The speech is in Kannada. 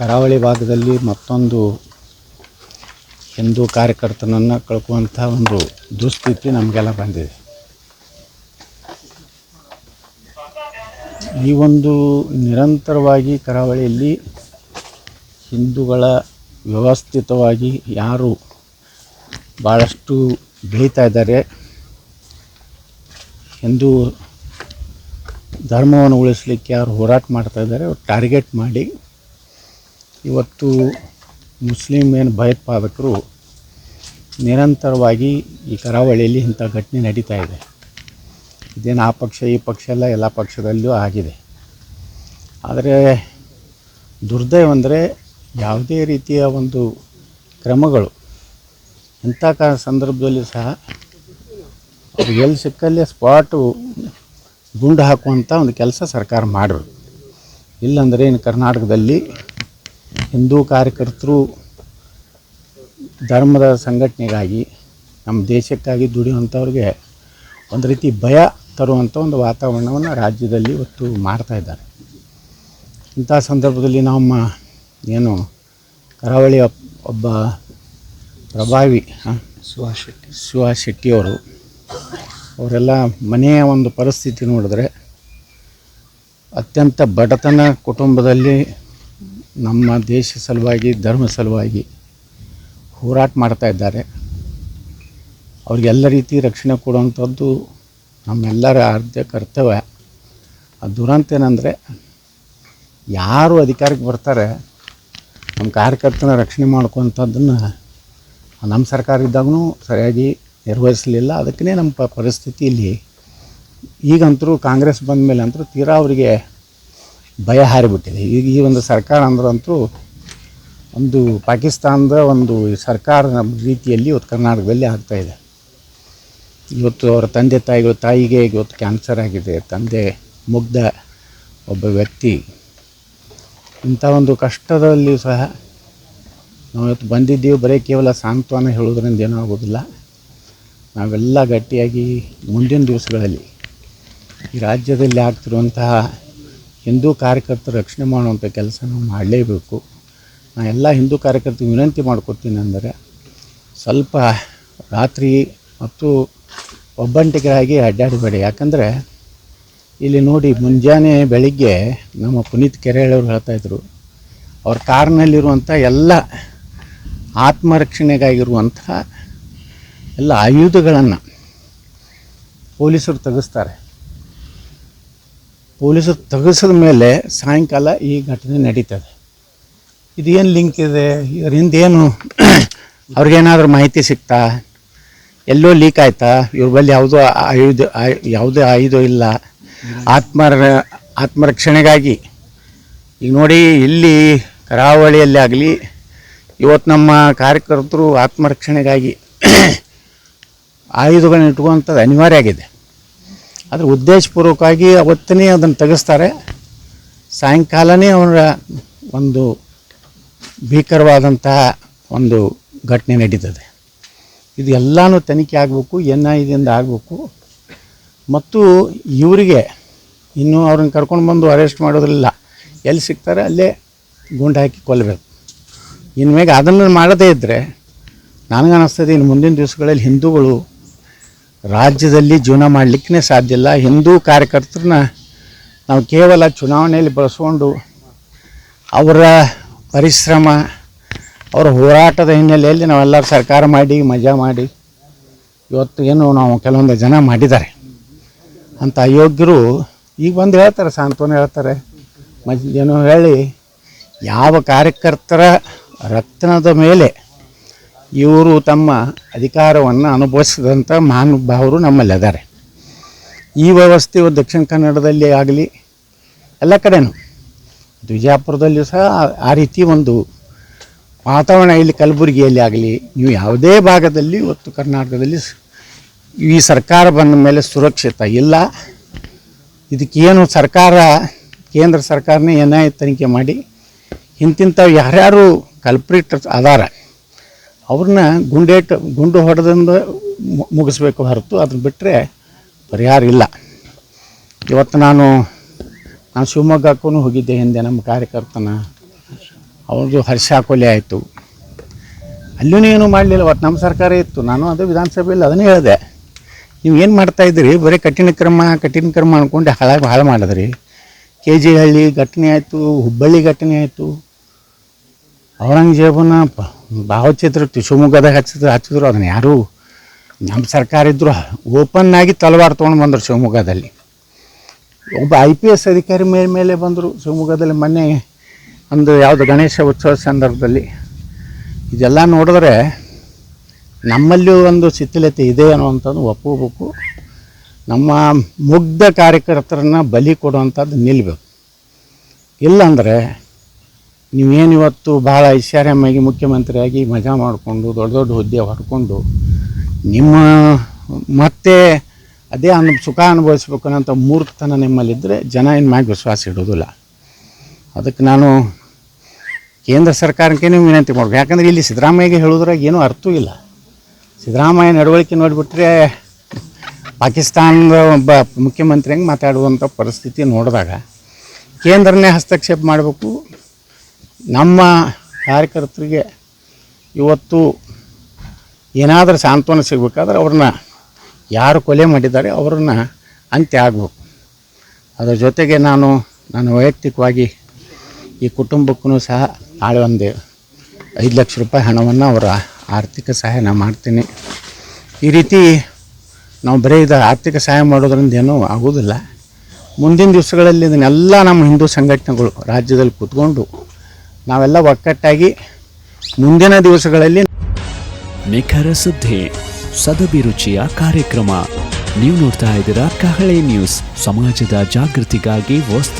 ಕರಾವಳಿ ಭಾಗದಲ್ಲಿ ಮತ್ತೊಂದು ಹಿಂದೂ ಕಾರ್ಯಕರ್ತನನ್ನು ಕಳ್ಕುವಂಥ ಒಂದು ದುಸ್ಥಿತಿ ನಮಗೆಲ್ಲ ಬಂದಿದೆ. ಈ ಒಂದು ನಿರಂತರವಾಗಿ ಕರಾವಳಿಯಲ್ಲಿ ಹಿಂದೂಗಳ ವ್ಯವಸ್ಥಿತವಾಗಿ ಯಾರು ಭಾಳಷ್ಟು ಬೆಳೀತಾ ಇದ್ದಾರೆ. ಹಿಂದೂ ಧರ್ಮವನ್ನು ಉಳಿಸ್ಲಿಕ್ಕೆ ಯಾರು ಹೋರಾಟ ಮಾಡ್ತಾ ಇದ್ದಾರೆ ಟಾರ್ಗೆಟ್ ಮಾಡಿ ಇವತ್ತು ಮುಸ್ಲಿಂ ಏನು ಭಯೋತ್ಪಾದಕರು ನಿರಂತರವಾಗಿ ಈ ಕರಾವಳಿಯಲ್ಲಿ ಇಂಥ ಘಟನೆ ನಡೀತಾ ಇದೆ. ಇದೇನು ಆ ಪಕ್ಷ, ಈ ಪಕ್ಷ ಎಲ್ಲ ಎಲ್ಲ ಪಕ್ಷದಲ್ಲೂ ಆಗಿದೆ. ಆದರೆ ದುರ್ದೈವ ಅಂದರೆ ಯಾವುದೇ ರೀತಿಯ ಒಂದು ಕ್ರಮಗಳು ಇಂಥ ಕ ಸಂದರ್ಭದಲ್ಲಿ ಸಹ ಅವ್ರಿಗೆ ಎಲ್ಲಿ ಸಿಕ್ಕಲ್ಲೇ ಸ್ಪಾಟು ಗುಂಡು ಹಾಕುವಂಥ ಒಂದು ಕೆಲಸ ಸರ್ಕಾರ ಮಾಡಿರು ಇಲ್ಲಾಂದರೆ ಇನ್ನು ಕರ್ನಾಟಕದಲ್ಲಿ ಹಿಂದೂ ಕಾರ್ಯಕರ್ತರು ಧರ್ಮದ ಸಂಘಟನೆಗಾಗಿ ನಮ್ಮ ದೇಶಕ್ಕಾಗಿ ದುಡಿಯುವಂಥವ್ರಿಗೆ ಒಂದು ರೀತಿ ಭಯ ತರುವಂಥ ಒಂದು ವಾತಾವರಣವನ್ನು ರಾಜ್ಯದಲ್ಲಿ ಇವತ್ತು ಮಾಡ್ತಾ ಇದ್ದಾರೆ. ಇಂಥ ಸಂದರ್ಭದಲ್ಲಿ ನಮ್ಮ ಏನು ಕರಾವಳಿ ಒಬ್ಬ ಪ್ರಭಾವಿ ಸುಹಾಸ್ ಶೆಟ್ಟಿ. ಸುಹಾಸ್ ಶೆಟ್ಟಿಯವರು ಅವರೆಲ್ಲ ಮನೆಯ ಒಂದು ಪರಿಸ್ಥಿತಿ ನೋಡಿದ್ರೆ ಅತ್ಯಂತ ಬಡತನ ಕುಟುಂಬದಲ್ಲಿ ನಮ್ಮ ದೇಶ ಸಲುವಾಗಿ, ಧರ್ಮ ಸಲುವಾಗಿ ಹೋರಾಟ ಮಾಡ್ತಾ ಇದ್ದಾರೆ. ಅವ್ರಿಗೆಲ್ಲ ರೀತಿ ರಕ್ಷಣೆ ಕೊಡುವಂಥದ್ದು ನಮ್ಮೆಲ್ಲರ ಆದ್ಯ ಕರ್ತವ್ಯ. ಆ ದುರಂತ ಏನಂದರೆ, ಯಾರು ಅಧಿಕಾರಕ್ಕೆ ಬರ್ತಾರೆ, ನಮ್ಮ ಕಾರ್ಯಕರ್ತನ ರಕ್ಷಣೆ ಮಾಡ್ಕೊಂಥದ್ದನ್ನು ನಮ್ಮ ಸರ್ಕಾರ ಇದ್ದಾಗೂ ಸರಿಯಾಗಿ ನಿರ್ವಹಿಸಲಿಲ್ಲ. ಅದಕ್ಕೇ ನಮ್ಮ ಪರಿಸ್ಥಿತಿ ಇಲ್ಲಿ. ಈಗಂತರೂ ಕಾಂಗ್ರೆಸ್ ಬಂದ ಮೇಲೆ ಅಂತರೂ ತೀರಾ ಅವರಿಗೆ ಭಯ ಹಾರಿಬಿಟ್ಟಿದೆ. ಈಗ ಈ ಒಂದು ಸರ್ಕಾರ ಅಂದ್ರಂತೂ ಒಂದು ಪಾಕಿಸ್ತಾನದ ಒಂದು ಸರ್ಕಾರ ರೀತಿಯಲ್ಲಿ ಇವತ್ತು ಕರ್ನಾಟಕದಲ್ಲಿ ಆಗ್ತಾಯಿದೆ ಇವತ್ತು ಅವರ ತಂದೆ ತಾಯಿಗಳು, ತಾಯಿಗೆ ಇವತ್ತು ಕ್ಯಾನ್ಸರ್ ಆಗಿದೆ. ತಂದೆ ಮುಗ್ಧ ಒಬ್ಬ ವ್ಯಕ್ತಿ. ಇಂಥ ಒಂದು ಕಷ್ಟದಲ್ಲಿ ಸಹ ನಾವು ಇವತ್ತು ಬಂದಿದ್ದೀವಿ. ಬರೀ ಕೇವಲ ಸಾಂತ್ವನ ಹೇಳೋದ್ರಿಂದ ಏನೂ ಆಗೋದಿಲ್ಲ. ನಾವೆಲ್ಲ ಗಟ್ಟಿಯಾಗಿ ಮುಂದಿನ ದಿವಸಗಳಲ್ಲಿ ಈ ರಾಜ್ಯದಲ್ಲಿ ಆಗ್ತಿರುವಂತಹ ಹಿಂದೂ ಕಾರ್ಯಕರ್ತರು ರಕ್ಷಣೆ ಮಾಡುವಂಥ ಕೆಲಸ ನಾವು ಮಾಡಲೇಬೇಕು. ನಾ ಎಲ್ಲ ಹಿಂದೂ ಕಾರ್ಯಕರ್ತರಿಗೆ ವಿನಂತಿ ಮಾಡ್ಕೊತೀನಿ ಅಂದರೆ ಸ್ವಲ್ಪ ರಾತ್ರಿ ಮತ್ತು ಒಬ್ಬಂಟಿಗರಾಗಿ ಅಡ್ಡಾಡಬೇಡಿ. ಯಾಕಂದರೆ ಇಲ್ಲಿ ನೋಡಿ ಮುಂಜಾನೆ ಬೆಳಿಗ್ಗೆ ನಮ್ಮ ಪುನೀತ್ ಕೆರೆಯವರು ಹೇಳ್ತಾಯಿದ್ರು ಅವ್ರ ಕಾರ್ನಲ್ಲಿರುವಂಥ ಎಲ್ಲ ಆತ್ಮರಕ್ಷಣೆಗಾಗಿರುವಂಥ ಎಲ್ಲ ಆಯುಧಗಳನ್ನು ಪೊಲೀಸರು ತೆಗೆಸ್ತಾರೆ. ಪೊಲೀಸರು ತೆಗೆಸಿದ ಮೇಲೆ ಸಾಯಂಕಾಲ ಈ ಘಟನೆ ನಡೀತದೆ. ಇದೇನು ಲಿಂಕ್ ಇದೆ? ಇದರಿಂದ ಏನು ಅವ್ರಿಗೇನಾದ್ರೂ ಮಾಹಿತಿ ಸಿಗ್ತಾ ಎಲ್ಲೋ ಲೀಕ್ ಆಯ್ತಾ? ಇವ್ರ ಬಳಿ ಯಾವುದೋ ಆಯುಧ ಆಯು- ಯಾವುದೇ ಆಯುಧ ಇಲ್ಲ. ಆತ್ಮ ಆತ್ಮರಕ್ಷಣೆಗಾಗಿ. ಈಗ ನೋಡಿ, ಇಲ್ಲಿ ಕರಾವಳಿಯಲ್ಲಿ ಆಗಲಿ, ಇವತ್ತು ನಮ್ಮ ಕಾರ್ಯಕರ್ತರು ಆತ್ಮರಕ್ಷಣೆಗಾಗಿ ಆಯುಧಗಳನ್ನ ಇಟ್ಕೊಳ್ಳುವಂಥದ್ದು ಅನಿವಾರ್ಯ ಆಗಿದೆ. ಆದರೆ ಉದ್ದೇಶಪೂರ್ವಕವಾಗಿ ಅವತ್ತನೇ ಅದನ್ನು ತೆಗೆಸ್ತಾರೆ. ಸಾಯಂಕಾಲನೇ ಅವರ ಒಂದು ಭೀಕರವಾದಂತಹ ಒಂದು ಘಟನೆ ನಡೀತದೆ. ಇದು ಎಲ್ಲನೂ ತನಿಖೆ ಆಗಬೇಕು ಎನ್ ಐ ದಿಂದ ಆಗಬೇಕು. ಮತ್ತು ಇವರಿಗೆ ಇನ್ನೂ ಅವ್ರನ್ನ ಕರ್ಕೊಂಡು ಬಂದು ಅರೆಸ್ಟ್ ಮಾಡೋದಿಲ್ಲ ಎಲ್ಲಿ ಸಿಗ್ತಾರೆ ಅಲ್ಲೇ ಗುಂಡು ಹಾಕಿ ಕೊಲ್ಲಬೇಕು ಇನ್ಮೇಲೆ ಅದನ್ನು ಮಾಡದೇ ಇದ್ದರೆ ನನಗನ್ನಿಸ್ತದೆ ಇನ್ನು ಮುಂದಿನ ದಿವಸಗಳಲ್ಲಿ ಹಿಂದೂಗಳು ರಾಜ್ಯದಲ್ಲಿ ಜೀವನ ಮಾಡಲಿಕ್ಕೆ ಸಾಧ್ಯ ಇಲ್ಲ. ಹಿಂದೂ ಕಾರ್ಯಕರ್ತರನ್ನ ನಾವು ಕೇವಲ ಚುನಾವಣೆಯಲ್ಲಿ ಬಳಸ್ಕೊಂಡು ಅವರ ಪರಿಶ್ರಮ, ಅವರ ಹೋರಾಟದ ಹಿನ್ನೆಲೆಯಲ್ಲಿ ನಾವೆಲ್ಲರೂ ಸರ್ಕಾರ ಮಾಡಿ, ಮಜಾ ಮಾಡಿ, ಇವತ್ತು ಏನು ನಾವು ಕೆಲವೊಂದು ಜನ ಮಾಡಿದ್ದಾರೆ. ಅಂತ ಅಯೋಗ್ಯರು ಈಗ ಬಂದು ಹೇಳ್ತಾರೆ, ಸಾಂತ್ವನ ಹೇಳ್ತಾರೆ. ಮಜ್, ಏನೋ ಹೇಳಿ, ಯಾವ ಕಾರ್ಯಕರ್ತರ ರಕ್ತನದ ಮೇಲೆ ಇವರು ತಮ್ಮ ಅಧಿಕಾರವನ್ನು ಅನುಭವಿಸಿದಂಥ ಮಹಾನುಭಾವರು ನಮ್ಮಲ್ಲಿ ಅದಾರೆ. ಈ ವ್ಯವಸ್ಥೆ ದಕ್ಷಿಣ ಕನ್ನಡದಲ್ಲಿ ಆಗಲಿ, ಎಲ್ಲ ಕಡೆನೂ. ವಿಜಯಪುರದಲ್ಲಿಯೂ ಸಹ ಆ- ರೀತಿ ಒಂದು ವಾತಾವರಣ ಇಲ್ಲಿ ಕಲಬುರಗಿಯಲ್ಲಿ ಆಗಲಿ ನೀವು ಯಾವುದೇ ಭಾಗದಲ್ಲಿ ಇವತ್ತು ಕರ್ನಾಟಕದಲ್ಲಿ ಈ ಸರ್ಕಾರ ಬಂದ ಮೇಲೆ ಸುರಕ್ಷಿತ ಇಲ್ಲ. ಇದಕ್ಕೇನು ಸರ್ಕಾರ, ಕೇಂದ್ರ ಸರ್ಕಾರನೇ ಏನೇ ತನಿಖೆ ಮಾಡಿ, ಇಂತಿಂಥವು ಯಾರ್ಯಾರು ಕಲ್ಪ್ರಿಟ್ ಅದಾರ ಅವ್ರನ್ನ ಗುಂಡೇಟ್ ಗುಂಡು ಹೊಡೆದಿಂದ ಮುಗಿಸ್ಬೇಕು ಹೊರತು ಅದನ್ನ ಬಿಟ್ಟರೆ ಪರಿಹಾರ ಇಲ್ಲ. ಇವತ್ತು ನಾನು ನಾನು ಶಿವಮೊಗ್ಗಕ್ಕೂ ಹೋಗಿದ್ದೆ ಹಿಂದೆ ನಮ್ಮ ಕಾರ್ಯಕರ್ತನ. ಅವ್ರದ್ದು ಹರ್ಷ ಕೊಲೆ ಆಯಿತು. ಅಲ್ಲೂ ಏನು ಮಾಡಲಿಲ್ಲ ಅವತ್ತು ನಮ್ಮ ಸರ್ಕಾರ ಇತ್ತು. ನಾನು ಅದು ವಿಧಾನಸಭೆಯಲ್ಲಿ ಅದನ್ನೇ ಹೇಳಿದೆ. ನೀವು ಏನು ಮಾಡ್ತಾಯಿದ್ದೀರಿ ಬರೀ ಕಠಿಣ ಕ್ರಮ ಕಠಿಣ ಕ್ರಮ ಅಂದ್ಕೊಂಡು ಹಾಳ, ಹಾಳು ಮಾಡಿದ್ರಿ. ಕೆ ಜಿ ಹಳ್ಳಿ ಘಟನೆ ಆಯಿತು, ಹುಬ್ಬಳ್ಳಿ ಘಟನೆ ಆಯಿತು. ಔರಂಗಜೇಬನ ಪ ಭಾವಚಿತ್ರ ತಿ- ಶಿವಮೊಗ್ಗದಾಗ ಹಚ್ಚಿದ್ರು ಹಚ್ಚಿದ್ರು. ಅದನ್ನು ಯಾರೂ ನಮ್ಮ ಸರ್ಕಾರ ಇದ್ದರು ಓಪನ್ ಆಗಿ ತಲವಾರು ತೊಗೊಂಡು ಬಂದರು ಶಿವಮೊಗ್ಗದಲ್ಲಿ. ಒಬ್ಬ ಐ ಪಿ ಎಸ್ ಅಧಿಕಾರಿ ಮೇಲೆ ಮೇಲೆ ಬಂದರು ಶಿವಮೊಗ್ಗದಲ್ಲಿ ಮೊನ್ನೆ ಒಂದು ಯಾವುದು ಗಣೇಶ ಉತ್ಸವ ಸಂದರ್ಭದಲ್ಲಿ. ಇದೆಲ್ಲ ನೋಡಿದ್ರೆ ನಮ್ಮಲ್ಲಿಯೂ ಒಂದು ಶಿಥಿಲತೆ ಇದೆ ಅನ್ನುವಂಥದ್ದು ಒಪ್ಪಬೇಕು. ನಮ್ಮ ಮುಗ್ಧ ಕಾರ್ಯಕರ್ತರನ್ನ ಬಲಿ ಕೊಡುವಂಥದ್ದು ನಿಲ್ಲಬೇಕು ಇಲ್ಲಾಂದರೆ ನೀವೇನು ಇವತ್ತು ಭಾಳ ಐಶ್ವರ್ಯವಾಗಿ ಮುಖ್ಯಮಂತ್ರಿಯಾಗಿ ಮಜಾ ಮಾಡಿಕೊಂಡು ದೊಡ್ಡ ದೊಡ್ಡ ಹುದ್ದೆ ಹೊಡ್ಕೊಂಡು ನಿಮ್ಮ ಮತ್ತೆ ಅದೇ ಅನು ಸುಖ ಅನುಭವಿಸ್ಬೇಕು ಅನ್ನೋಂಥ ಮೂರ್ತನ ನಿಮ್ಮಲ್ಲಿದ್ದರೆ ಜನ ಇನ್ನು ಮ್ಯಾಗ ವಿಶ್ವಾಸ ಇಡೋದಿಲ್ಲ. ಅದಕ್ಕೆ ನಾನು ಕೇಂದ್ರ ಸರ್ಕಾರಕ್ಕೆ ನೀವು ವಿನಂತಿ ಮಾಡಬೇಕು. ಯಾಕಂದ್ರೆ ಇಲ್ಲಿ ಸಿದ್ದರಾಮಯ್ಯಗೆ ಹೇಳೋದ್ರಾಗ ಏನೂ ಅರ್ಥವೂ ಇಲ್ಲ. ಸಿದ್ದರಾಮಯ್ಯ ನಡವಳಿಕೆ ನೋಡಿಬಿಟ್ರೆ ಪಾಕಿಸ್ತಾನದ ಒಬ್ಬ ಮುಖ್ಯಮಂತ್ರಿ ಹೆಂಗೆ ಮಾತಾಡುವಂಥ ಪರಿಸ್ಥಿತಿ ನೋಡಿದಾಗ ಕೇಂದ್ರನೇ ಹಸ್ತಕ್ಷೇಪ ಮಾಡಬೇಕು ನಮ್ಮ ಕಾರ್ಯಕರ್ತರಿಗೆ ಇವತ್ತು ಏನಾದರೂ ಸಾಂತ್ವನ ಸಿಗಬೇಕಾದ್ರೆ ಅವ್ರನ್ನ ಯಾರು ಕೊಲೆ ಮಾಡಿದ್ದಾರೆ ಅವ್ರನ್ನ ಅಂತ್ಯ ಆಗಬೇಕು. ಅದರ ಜೊತೆಗೆ ನಾನು ನಾನು ವೈಯಕ್ತಿಕವಾಗಿ ಈ ಕುಟುಂಬಕ್ಕೂ ಸಹ ನಾಳೆ ಒಂದು ಐದು ಲಕ್ಷ ರೂಪಾಯಿ ಹಣವನ್ನು ಅವರ ಆರ್ಥಿಕ ಸಹಾಯ ನಾನು ಮಾಡ್ತೀನಿ. ಈ ರೀತಿ ನಾವು ಬರೀ ಇದು ಆರ್ಥಿಕ ಸಹಾಯ ಮಾಡೋದ್ರಿಂದ ಏನೂ ಆಗೋದಿಲ್ಲ ಮುಂದಿನ ದಿವಸಗಳಲ್ಲಿ ಇದನ್ನೆಲ್ಲ ನಮ್ಮ ಹಿಂದೂ ಸಂಘಟನೆಗಳು ರಾಜ್ಯದಲ್ಲಿ ಕೂತ್ಕೊಂಡು ನಾವೆಲ್ಲ ಒಕ್ಕಟ್ಟಾಗಿ ಮುಂದಿನ ದಿವಸಗಳಲ್ಲಿ ನಿಖರ ಸುದ್ದಿ ಸದಭಿರುಚಿಯ ಕಾರ್ಯಕ್ರಮ. ನೀವು ನೋಡ್ತಾ ಇದ್ದೀರಾ ಕಹಳೆ ನ್ಯೂಸ್. ಸಮಾಜದ ಜಾಗೃತಿಗಾಗಿ ವಸ್ತು